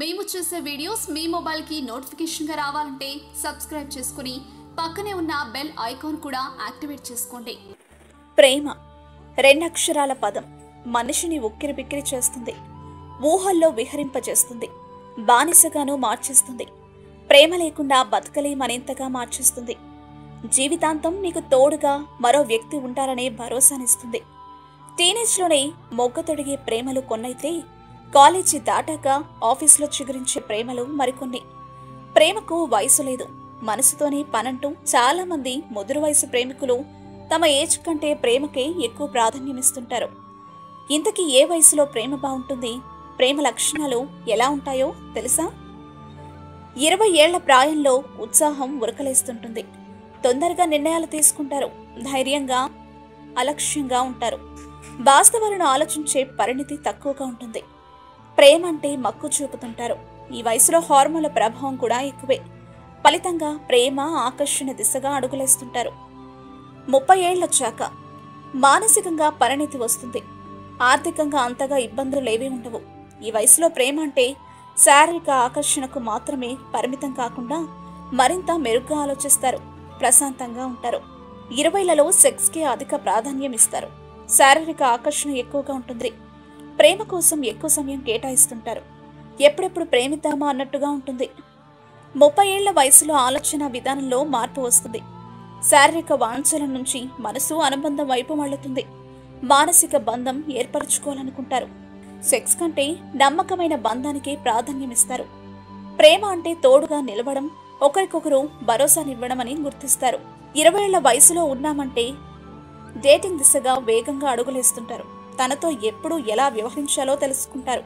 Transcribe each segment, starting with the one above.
మేము చేసే వీడియోస్ మీ మొబైల్కి నోటిఫికేషన్గా రావాలంటే సబ్స్క్రైబ్ చేసుకుని పక్కనే ఉన్న బెల్ ఐకాన్ కూడా యాక్టివేట్ చేసుకోండి. ప్రేమ రెండక్షరాల పదం మనిషిని ఉక్కిరి బిక్కిరి చేస్తుంది ఊహల్లో విహరింపజేస్తుంది బానిసగాను మార్చేస్తుంది ప్రేమ లేకుండా బతకలేమనేంతగా మార్చేస్తుంది. జీవితాంతం నీకు తోడుగా మరో వ్యక్తి ఉంటారనే భరోసానిస్తుంది. టీనేజ్లోనే మొగ్గ తొడిగే ప్రేమలు కొన్నైతే కాలేజీ దాటాక ఆఫీసులో చిగురించే ప్రేమలు మరికొన్ని. ప్రేమకు వయసు లేదు. మనసుతోనే పనంటూ చాలా మంది ముదురు వయసు ప్రేమికులు తమ ఏజ్ కంటే ప్రేమకే ఎక్కువ ప్రాధాన్యమిస్తుంటారు. ఇంతకీ ఏ వయసులో ప్రేమ బాగుంటుంది? ప్రేమ లక్షణాలు ఎలా ఉంటాయో తెలుసా? ఇరవై ఏళ్ళ ప్రాయంలో ఉత్సాహం ఉరకలేస్తుంటుంది. తొందరగా నిర్ణయాలు తీసుకుంటారు. ధైర్యంగా అలక్ష్యంగా ఉంటారు. వాస్తవాలను ఆలోచించే పరిణితి తక్కువగా ఉంటుంది. ప్రేమ అంటే చూపుతుంటారు. ఈ వయసులో హార్మోన్ల ప్రభావం కూడా ఎక్కువే. ఫలితంగా ప్రేమ ఆకర్షణ దిశగా అడుగులేస్తుంటారు. ముప్పై ఏళ్ళొచ్చాక మానసికంగా పరిణితి వస్తుంది. ఆర్థికంగా అంతగా ఇబ్బందులు లేవే ఉండవు. ఈ వయసులో ప్రేమ అంటే శారీరక ఆకర్షణకు మాత్రమే పరిమితం కాకుండా మరింత మెరుగ్గా ఆలోచిస్తారు. ప్రశాంతంగా ఉంటారు. ఇరవైలలో సెక్స్కి అధిక ప్రాధాన్యం ఇస్తారు. శారీరక ఆకర్షణ ఎక్కువగా ఉంటుంది. ప్రేమ కోసం ఎక్కువ సమయం కేటాయిస్తుంటారు. ఎప్పుడెప్పుడు ప్రేమిద్దామా అన్నట్టుగా ఉంటుంది. ముప్పై ఏళ్ళ వయసులో ఆలోచన విధానంలో మార్పు వస్తుంది. శారీరక వాంఛల నుంచి మనసు అనుబంధం వైపు మళ్ళుతుంది. మానసిక బంధం ఏర్పరచుకోవాలనుకుంటారు. సెక్స్ కంటే నమ్మకమైన బంధానికి ప్రాధాన్యమిస్తారు. ప్రేమ అంటే తోడుగా నిలవడం ఒకరికొకరు భరోసానివ్వడం అని గుర్తిస్తారు. ఇరవై ఏళ్ళ వయసులో ఉన్నామంటే డేటింగ్ దిశగా వేగంగా అడుగులేస్తుంటారు. తనతో ఎప్పుడు ఎలా వ్యవహరించాలో తెలుసుకుంటారు.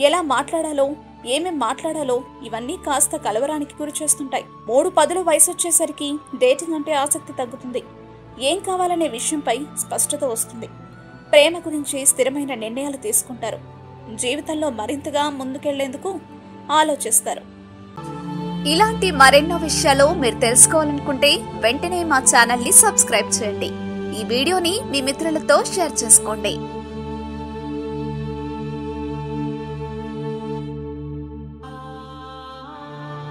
ఎలా మాట్లాడాలో ఏమేం మాట్లాడాలో ఇవన్నీ కాస్త కలవరానికి గురి చేస్తుంటాయి. మూడు పదులు వయసు వచ్చేసరికి డేటింగ్ అంటే ఆసక్తి తగ్గుతుంది. ఏం కావాలనే విషయంపై స్పష్టత వస్తుంది. ప్రేమ గురించి స్థిరమైన నిర్ణయాలు తీసుకుంటారు. జీవితంలో మరింతగా ముందుకెళ్ళేందుకు ఆలోచిస్తారు. ఇలాంటి మరెన్నో విషయాలు మీరు తెలుసుకోవాలనుకుంటే వెంటనే మా ఛానల్ని సబ్స్క్రైబ్ చేయండి. ఈ వీడియోని మీ మిత్రులతో షేర్ చేసుకోండి.